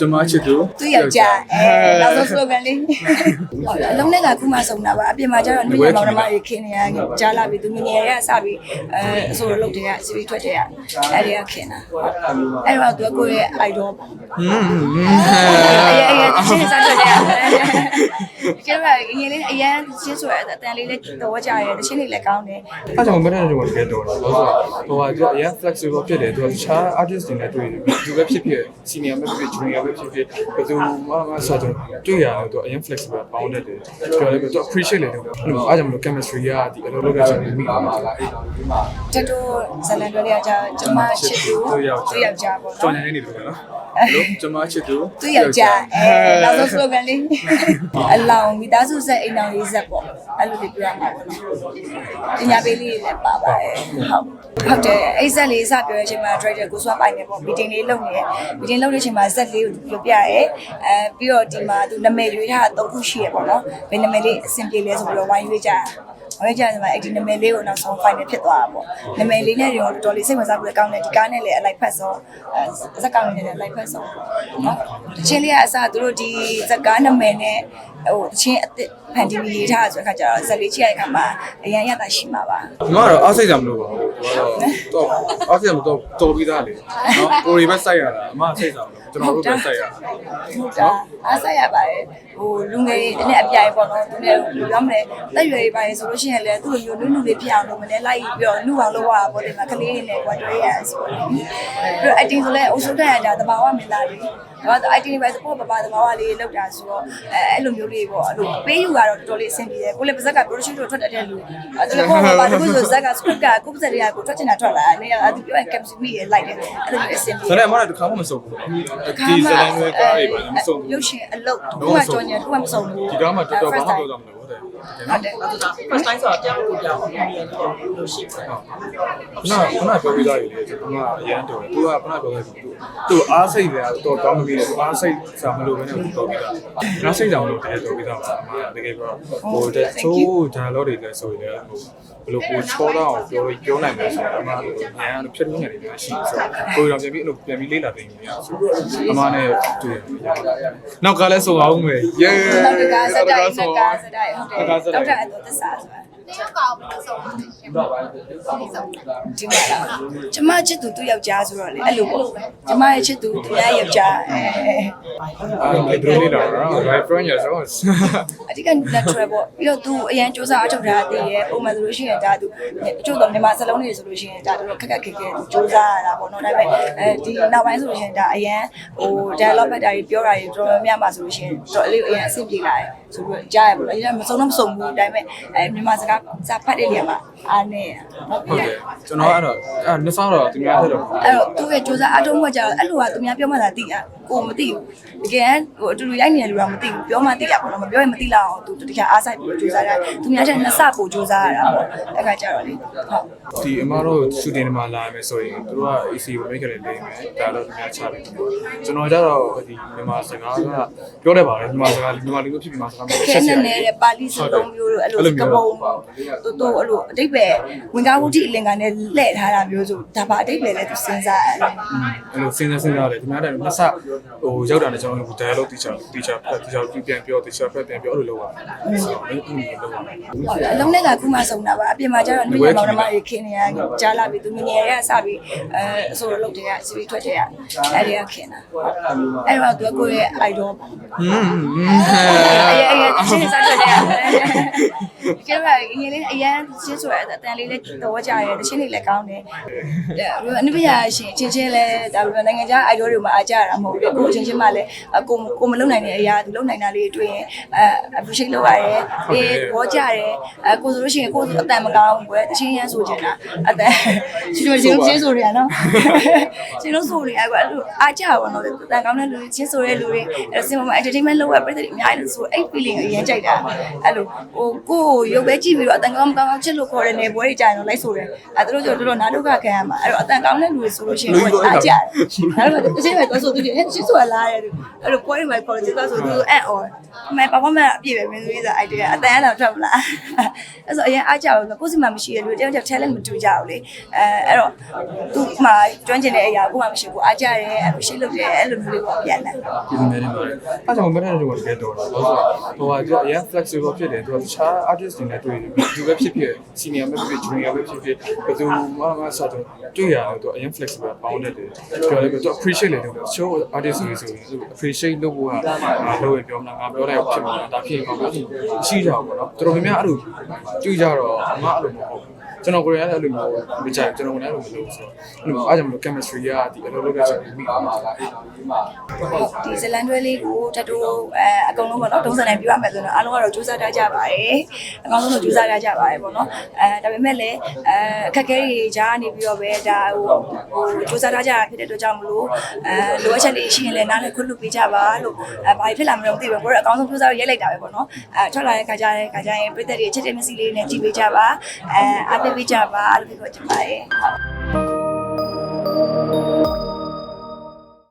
ကျွန်မချစ်သူသူ့ယောက်ျားအဲနောက်ဆုံး slogan လေးဟုတ်တယ်အလုံးနဲ့ကခုမှဆုံးတာပါအပြင်မှာကျတော့လူရမောင်နှမတွေခင်းနေရကြားလာပြီသူငငယ်တွေကစပြီးအဲအဆိုလုပ်တဲ့ကစီပြီးထွက်တဲ့ကအဲ့ဒီကခင်းတာအဲ့တော့သူကကိုယ့်ရဲ့ idol ပါဟွန်းအရင်အရင်ချင်းစားထွက်တဲ့ကျတော့ငယ်လေးအရင်ချင်းဆိုရအတန်လေးလေးတော့ကြရဲတချင်းလေးလည်းကောင်းတယ်အဲ့ကြောင့်မနေ့ကကျွန်တော်တကယ်တော်တယ်လို့ဆိုဟိုကသူကအရင် flexible ဖြစ်တယ်သူကတခြား artist တွေနဲ့တွေ့တယ်သူပဲဖြစ်ဖြစ် senior ပဲဖြစ်ဖြစ် junior ပဲဖြစ်ဖြစ်ဘယ်သူမှမဆိုတော့တွေ့ရတယ်သူအရင် flexible ပေါင်းတတ်တယ်ပြောတယ်သူ appreciate တယ်လို့အဲ့ကြောင့်မလို့ chemistry ကဒီအလုပ်လုပ်ရဆိုပြီးမိပါမှာလားအဲ့တတူဇလန်တွေတွေကကျမချစ်သူသူယောက်သူယောက်ျားပေါ့ကြော်နော်ညာနေတယ်လို့နော် လို့ကျွန်မချစ်သူသူယောက်ျားအဲနောက်ဆုံး slogan လေးအလောင်းမိသားစုဆက်အိမ်တော်ရေးဆက်ပေါ့အဲ့လိုလေးပြောရမှာပေါ့နော်ပညာပေးလေးတွေလည်းပါပါတယ်ဟုတ်ဟုတ်တယ်အဲ့ဆက်လေးစပြောတဲ့အချိန်မှာ director ကိုစွမ်းပိုင်နေပေါ့ meeting လေးလုပ်နေတယ် meeting လုပ်တဲ့အချိန်မှာဇက်လေးကိုပြောပြရဲအဲပြီးတော့ဒီမှာသူနာမည်ရွေးထားတာ၃ခုရှိရပေါ့နော်ဘယ်နာမည်လေးအဆင်ပြေလဲဆိုပြီးတော့ဝိုင်းရွေးကြ တာဟောကြတယ်မှာအဲ့ဒီနာမည်လေးကိုနောက်ဆုံး final ဖြစ်သွားတာပေါ့နာမည်လေးနဲ့တော့တော်တော်လေးစိတ်ဝင်စားဖို့ကောင်းတယ်ဒီကားနဲ့လည်းအလိုက်ဖက်ဆုံးအဲဇက်ကောင်နဲ့လည်းအလိုက်ဖက်ဆုံးနော်တချင်းလေးကအစားသူတို့ဒီဇက်ကားနာမည်နဲ့ ဟိုတချင်းအစ်ဖန်တီဗီရေးထားတာဆိုတဲ့ခါကျတော့ဇက်လေးကြည့်ရတဲ့ခါမှာအရင်ရတာရှိမှာပါဒီမှာတော့အားစိတ်ကြမလို့ပါဘူး။တော့အားစိတ်ကြမလို့တော့တော်ပြီးသားလေ။နော်ကိုရီပဲစိုက်ရတာအမစိတ်ကြမလို့ကျွန်တော်တို့ပဲစိုက်ရတာဟုတ်တာအားဆက်ရပါတယ်ဟိုလူငယ်တွေနဲ့အပြိုင်ပေါ့နော်သူနဲ့ဘယ်လိုပြောမလဲတက်ရွယ်တွေပါရေဆိုလို့ရှိရင်လည်းသူ့လိုမျိုးနုနုလေးဖြစ်အောင်လုပ်မလဲလိုက်ပြီးတော့နုအောင်လုပ်ရတာပေါ့ဒီမှာကလေးတွေနဲ့ကွာတွဲရဆိုတော့ပြီးတော့ acting ဆိုလဲအုပ်စုတက်ရတာတဘာဝမင်းသားလေးတော့ acting တွေပဲစပေါ့ပပတဘာဝလေးလောက်တာဆိုတော့အဲအဲ့လိုမျိုးလေးပေါ့အဲ့လိုပေးယူကတော့တော်တော်လေးအဆင်ပြေတယ်ကိုလည်းပါဇက်က production တို့ထွက်တတ်တဲ့လူအဲ့ဒါပေါ့ပါတခုဆိုဇက်က script ကကိုပစက်တွေကကိုထွက်ချင်တာထွက်လာနေရအဲ့ဒီပြောရင် caption မိရလိုက်တယ်အဲ့လိုမျိုးအဆင်ပြေ။ဒါနဲ့အမကတခါမှမစုံဘူး။ဒီဇလန်တွေကားတွေပါမစုံဘူးရုပ်ရှင်အလုပ်တစ်ခုမှကြော်ညာတစ်ခုမှမစုံဘူး။ဒီကားမှာတော်တော်ဘာမှပြောကြမလို့ ဟုတ်တယ်ဟုတ်တယ် first time ဆိုတော့ပြောင်းလို့ပြောင်းလို့လို့ရှိတယ်။ခုနကခုနပြောပြီးသားလေကျွန်တော်ကအရန်တော်တယ်။သူကခုနပြောခဲ့ပြီ။သူအားစိတ်တယ်တော့ကောင်းမပြီးတယ်။အားစိတ်စာမလို့ပဲနဲ့တော်ပြီးသား။အားစိတ်စာမလို့တကယ်တော်ပြီးသားပါအမတကယ်ပြောဟိုတချိုး dialogue တွေလည်းဆိုရင်လည်းဟိုဘယ်လိုကိုချောတော့အောင်ပြောပြောနိုင်မယ်ဆိုတော့အမတို့ဉာဏ်ဖြတ်လို့နေတယ်ရှိဆိုတော့ကိုယ်တော်ပြန်ပြီးအဲ့လိုပြန်ပြီးလေ့လာသိနေရဆိုတော့အမနဲ့တွေ့ရတယ်။နောက်ကလည်းဆိုအောင်မယ်။ Yeah နောက်တစ်ကားစက်တိုင်းနှစ်ကားစက်တိုင်းဟုတ်တယ်ကားစက်တောတိုင်းက်တာအတော့သစ္စာဆိုတာ တယောက်ကောင်ဘယ်လိုဆုံးလဲရှင်ဘာပါလဲဒီမှာလားကျမချစ်သူသူ့ယောက်ျားဆိုတော့လေအဲ့လိုပေါ့ကျမရဲ့ချစ်သူသူများယောက်ျားအဲအဲ့ဒါလေးတော့ right from your source အဓိက natural ပေါ့ပြီးတော့သူအရန်စူးစမ်းအထောက်ထားတည်ရဲ့ပုံမှန်ဆိုလို့ရှိရင်ဒါသူအချို့တော့မြန်မာစလုံးတွေဆိုလို့ရှိရင်ဒါတို့ခက်ခက်ခက်ခဲစူးစမ်းရတာပေါ့နော်ဒါပေမဲ့အဲဒီနောက်ပိုင်းဆိုလို့ရှိရင်ဒါအရန်ဟို dialogue ဖက်တာတွေပြောတာတွေတော်တော်များများမှာဆိုလို့ရှိရင်တော့အလေးအရန်အဆင်ပြေလာတယ်ဆိုပြီးကြားရပေါ့နော်အရင်မစုံတော့မစုံဘူးဒါပေမဲ့အဲမြန်မာစကားစာဖတ်တဲ့နေရာမှာ အားနေဟုတ်ဟုတ်ကဲ့တယ်ကျွန်တော်အဲ့တော့အဲ့နှစ်ဆောက်တော့သူများထက်တော့အဲ့တော့သူ့ရဲ့စူးစမ်းအထုံးမှကြတော့အဲ့လိုကသူများပြောမှသာသိတာ ကိုမသိဘူးတကယ်ဟိုအတူတူရိုက်နေတဲ့လူကမသိဘူးပြောမှသိရပါတော့မပြောရင်မသိလောက်အောင်သူတကယ်အားဆိုင်ပြီးစူးစမ်းရတယ်သူများတဲ့နှစ်ဆပိုစူးစမ်းရတာပေါ့အဲ့ခါကျတော့လေဟုတ်ဒီအမတို့ shooting မှာလာမယ်ဆိုရင်တို့က AC ကို make ရတယ်လိမ့်မယ်ဒါတော့သူများချပြီးကျွန်တော်ကြတော့ဒီမြန်မာစကားကပြောတယ်ပါလေမြန်မာစကားမြန်မာလူမျိုးဖြစ်ပြီးမြန်မာစကားခဲနဲ့နေတဲ့ပါဠိစကားမျိုးလိုအဲ့လိုကပုံတူတူအဲ့လိုအတိတ်ပဲဝင်ကားဝုဒ္ဓအလင်္ကာနဲ့လှည့်ထားတာမျိုးဆိုဒါပါအတိတ်ပဲလဲသူစဉ်းစားရတယ်အဲ့လိုစဉ်းစားစဉ်းစားတယ်ဒီများတယ်နှစ်ဆဟိုရောက်တာနဲ့ကျွန်တော်တို့ dialogue teacher teacher ဖတ် teacher ပြန်ပြော teacher ဖတ်ပြန်ပြောအဲ့လိုလုပ်ရတယ်ဆိုတော့အဲ့လိုလုပ်ရတယ်အလုံးနဲ့ကခုမှဆုံးတာပါအပြင်မှာကျတော့လူရမောင်နှမတွေခင်းနေရကြားလာပြီသူငငယ်တွေကစပြီးအဲအဆိုလုပ်တဲ့ကစီပြီးထွက်တဲ့ကအဲ့ဒီကခင်းတာအဲ့တော့သူကကိုယ့်ရဲ့ idol ပါဟွန်းအရင်အရင်ချင်းစားထွက်တဲ့ကျမငယ်လေးအရင်ချင်းဆိုရအတန်လေးလေးတော့ကြရဲတချင်းလေးလည်းကောင်းတယ်အနုပညာရှင်ချင်းချင်းလဲဒါပေမဲ့နိုင်ငံခြား idol တွေမှာအားကြရတာမဟုတ်ဘူးကိုချင်းချင်းမှလည်းကိုကိုမလုံနိုင်တဲ့အရာသူလုံနိုင်တာလေးတွေ့ရင်အဲ appreciate လုပ်ရတယ်အေးဘောကြတယ်အဲကိုဆိုလို့ရှိရင်ကိုအတန်မကောင်းဘူးကွယ်တချင်းရမ်းဆိုချင်တာအတန်ချင်းတို့ချင်းချင်းဆိုရနော်ချင်းတို့ဆိုရကွယ်အဲ့လိုအားကြပါတော့အတန်ကောင်းတဲ့လူချင်းဆိုတဲ့လူတွေအဲ့စင်မ entertainment လုပ်ရပြည်သူအများကြီးလို့ဆိုအဲ့ feeling အရင်ကြိုက်တာအဲ့လိုဟိုကိုရုပ်ပဲကြည့်ပြီးတော့အတန်ကောင်းမကောင်းချစ်လို့ခေါ်တယ်နေပွဲကြီးကြာရင်တော့လိုက်ဆိုတယ်အဲသူတို့ကျတော့တော်တော်နားဒုက္ခခံရမှာအဲ့တော့အတန်ကောင်းတဲ့လူတွေဆိုလို့ရှိရင်ကိုအားကြတယ်အဲ့တော့တစ်ချိန်ပဲသွားဆိုသူဟဲ့ရှစ်ဆိုလာတယ်အဲ့လိုပွဲတွေမှာပေါ်တယ်သွားဆိုသူအဲ့အော်မပပမအပြည့်ပဲမင်းသမီးစားအိုက်တကအတန်အဲ့တော့ထွက်မလားအဲ့ဆိုအရင်အားကြအောင်ကိုယ်စီမှာမရှိရလူတယောက်တယောက် talent မတူကြဘူးလေအဲအဲ့တော့သူ့မှာကျွမ်းကျင်တဲ့အရာကိုမှမရှိဘူးအားကြတယ်အဲ့လိုရှိလို့တယ်အဲ့လိုမျိုးလေးပေါ့ပြန်တယ်ပြည်သူများနေပါတယ်အဲကြောင့်မင်းတို့ကတကယ်တော်တာလို့ဆိုတော့ဟိုကကျအရင် flexible ဖြစ်တယ်သူကတခြား artist တွေနဲ့တွေ့တယ်သူပဲဖြစ်ဖြစ် senior ပဲဖြစ်ဖြစ် junior ပဲဖြစ်ဖြစ်ဘယ်သူမှမဆက်တော့တွေ့ရတယ်သူအရင် flexible ပေါင်းတတ်တယ်ပြောလိုက်ပြီးသူ appreciate လေတယ် show artist တွေဆိုရင်သူ appreciate လုပ်ဖို့ကလို့ပြောမလားငါပြောလိုက်ဖြစ်မှာဒါဖြစ်မှာပေါ့ရှိကြပါတော့တော်တော်များများအဲ့လိုတွေ့ကြတော့အမအဲ့လိုမဟုတ်ဘူး ကျွန်တော်ကိုယ်ရလည်းအဲ့လိုမျိုးမကြိုက်ကျွန်တော်ကိုယ်လည်းအဲ့လိုမလုပ်ဆိုတော့အဲ့လိုအားကြောင့်မလို့ chemistry ကဒီအလုပ်လုပ်တဲ့ချိန်ပြီးမှာပါအဲ့ဒီမှာဒီဇလန်တွဲလေးကိုတတူအဲအကုန်လုံးပေါ့နော်တုံးစံနဲ့ပြရမယ်ဆိုတော့အားလုံးကတော့ကြိုးစားထားကြပါတယ်အကောင်ဆုံးတော့ကြိုးစားထားကြပါတယ်ပေါ့နော်အဲဒါပေမဲ့လည်းအဲအခက်အခဲတွေကြားနေပြီးတော့ပဲဒါဟိုဟိုကြိုးစားထားကြတာဖြစ်တဲ့အတွက်ကြောင့်မလို့အဲလိုအပ်ချက်တွေရှိရင်လည်းနားလည်းခွင့်လွှတ်ပေးကြပါလို့အဲဘာဖြစ်လာမလို့မသိဘူးကိုယ်ကအကောင်ဆုံးကြိုးစားရိုက်လိုက်တာပဲပေါ့နော်အဲထွက်လာတဲ့ခါကျတဲ့ခါကျရင်ပြည်သက်တွေချက်တဲ့မျက်စိလေးနဲ့ကြည့်ပေးကြပါအဲအားပေးပေးကြပါအဲ့လိုပြောချင်ပါတယ်